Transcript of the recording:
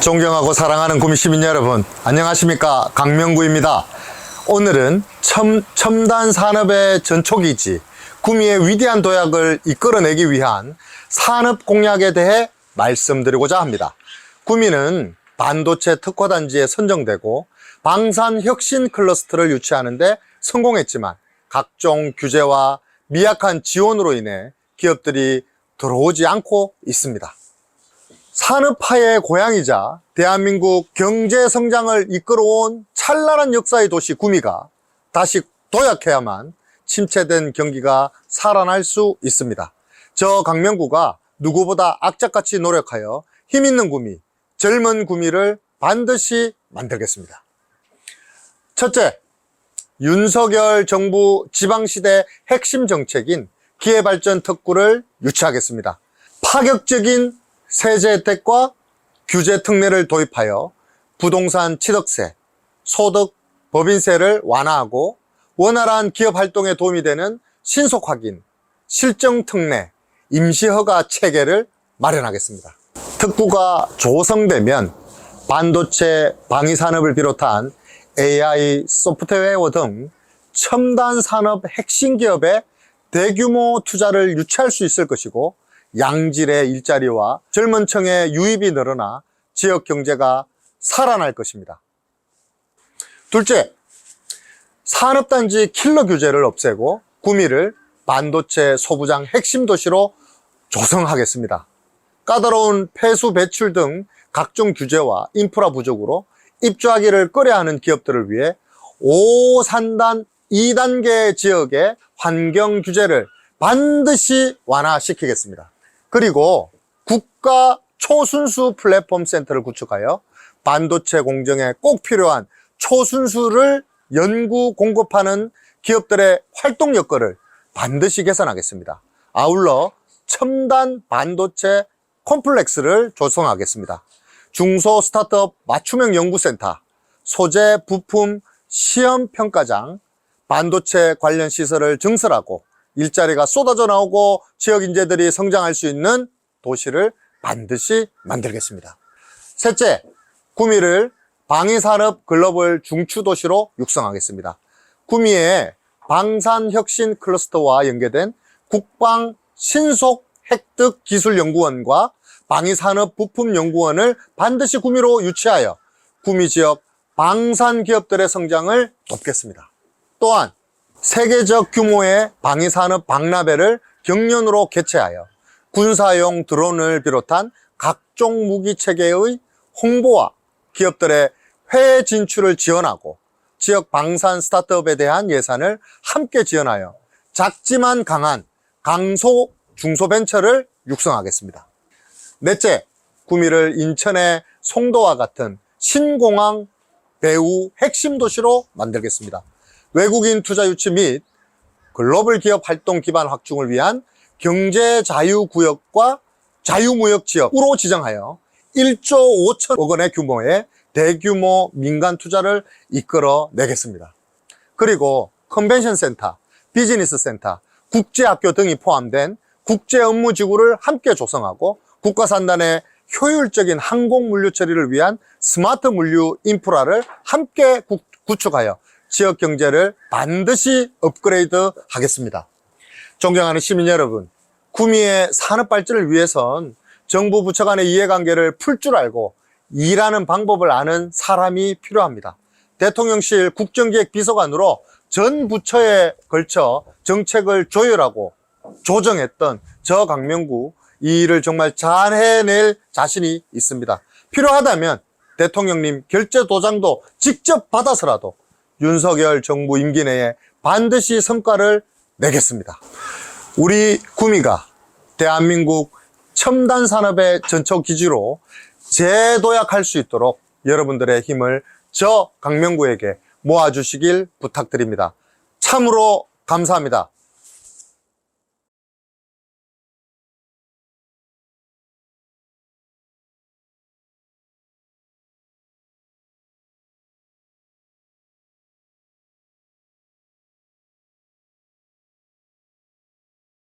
존경하고 사랑하는 구미 시민 여러분, 안녕하십니까. 강명구입니다. 오늘은 첨, 첨단 산업의 전초기지, 구미의 위대한 도약을 이끌어내기 위한 산업 공약에 대해 말씀드리고자 합니다. 구미는 반도체 특화단지에 선정되고 방산 혁신 클러스터를 유치하는데 성공했지만 각종 규제와 미약한 지원으로 인해 기업들이 들어오지 않고 있습니다. 산업화의 고향이자 대한민국 경제 성장을 이끌어온 찬란한 역사의 도시 구미가 다시 도약해야만 침체된 경기가 살아날 수 있습니다. 저 강명구가 누구보다 악착같이 노력하여 힘있는 구미, 젊은 구미를 반드시 만들겠습니다. 첫째, 윤석열 정부 지방시대 핵심 정책인 기회발전 특구를 유치하겠습니다. 파격적인 세제 혜택과 규제 특례를 도입하여 부동산 취득세, 소득, 법인세를 완화하고 원활한 기업 활동에 도움이 되는 신속 확인, 실정 특례, 임시 허가 체계를 마련하겠습니다. 특구가 조성되면 반도체 방위 산업을 비롯한 AI, 소프트웨어 등 첨단 산업 핵심 기업에 대규모 투자를 유치할 수 있을 것이고 양질의 일자리와 젊은 층의 유입이 늘어나 지역 경제가 살아날 것입니다. 둘째, 산업단지 킬러 규제를 없애고 구미를 반도체 소부장 핵심 도시로 조성하겠습니다. 까다로운 폐수 배출 등 각종 규제와 인프라 부족으로 입주하기를 꺼려하는 기업들을 위해 5산단 2단계 지역의 환경 규제를 반드시 완화시키겠습니다. 그리고 국가 초순수 플랫폼 센터를 구축하여 반도체 공정에 꼭 필요한 초순수를 연구 공급하는 기업들의 활동 여건을 반드시 개선하겠습니다. 아울러 첨단 반도체 콤플렉스를 조성하겠습니다. 중소 스타트업 맞춤형 연구센터, 소재 부품 시험 평가장, 반도체 관련 시설을 증설하고 일자리가 쏟아져 나오고 지역 인재들이 성장할 수 있는 도시를 반드시 만들겠습니다. 셋째, 구미를 방위산업 글로벌 중추도시로 육성하겠습니다. 구미의 방산혁신 클러스터와 연계된 국방 신속 획득 기술연구원과 방위산업 부품연구원을 반드시 구미로 유치하여 구미 지역 방산 기업들의 성장을 돕겠습니다. 또한 세계적 규모의 방위산업 박람회를 경년으로 개최하여 군사용 드론을 비롯한 각종 무기 체계의 홍보와 기업들의 해외 진출을 지원하고 지역 방산 스타트업에 대한 예산을 함께 지원하여 작지만 강한 강소 중소벤처를 육성하겠습니다. 넷째, 구미를 인천의 송도와 같은 신공항 배후 핵심 도시로 만들겠습니다. 외국인 투자 유치 및 글로벌 기업 활동 기반 확충을 위한 경제 자유 구역과 자유무역 지역으로 지정하여 1조 5천억 원의 규모의 대규모 민간 투자를 이끌어 내겠습니다. 그리고 컨벤션 센터, 비즈니스 센터, 국제학교 등이 포함된 국제 업무 지구를 함께 조성하고 국가산단의 효율적인 항공 물류 처리를 위한 스마트 물류 인프라를 함께 구, 구축하여 지역 경제를 반드시 업그레이드 하겠습니다. 존경하는 시민 여러분, 구미의 산업 발전을 위해선 정부 부처 간의 이해관계를 풀 줄 알고 일하는 방법을 아는 사람이 필요합니다. 대통령실 국정기획 비서관으로 전 부처에 걸쳐 정책을 조율하고 조정했던 저 강명구 이 일을 정말 잘 해낼 자신이 있습니다. 필요하다면 대통령님 결제 도장도 직접 받아서라도 윤석열 정부 임기 내에 반드시 성과를 내겠습니다. 우리 구미가 대한민국 첨단 산업의 전초 기지로 재도약할 수 있도록 여러분들의 힘을 저 강명구에게 모아주시길 부탁드립니다. 참으로 감사합니다.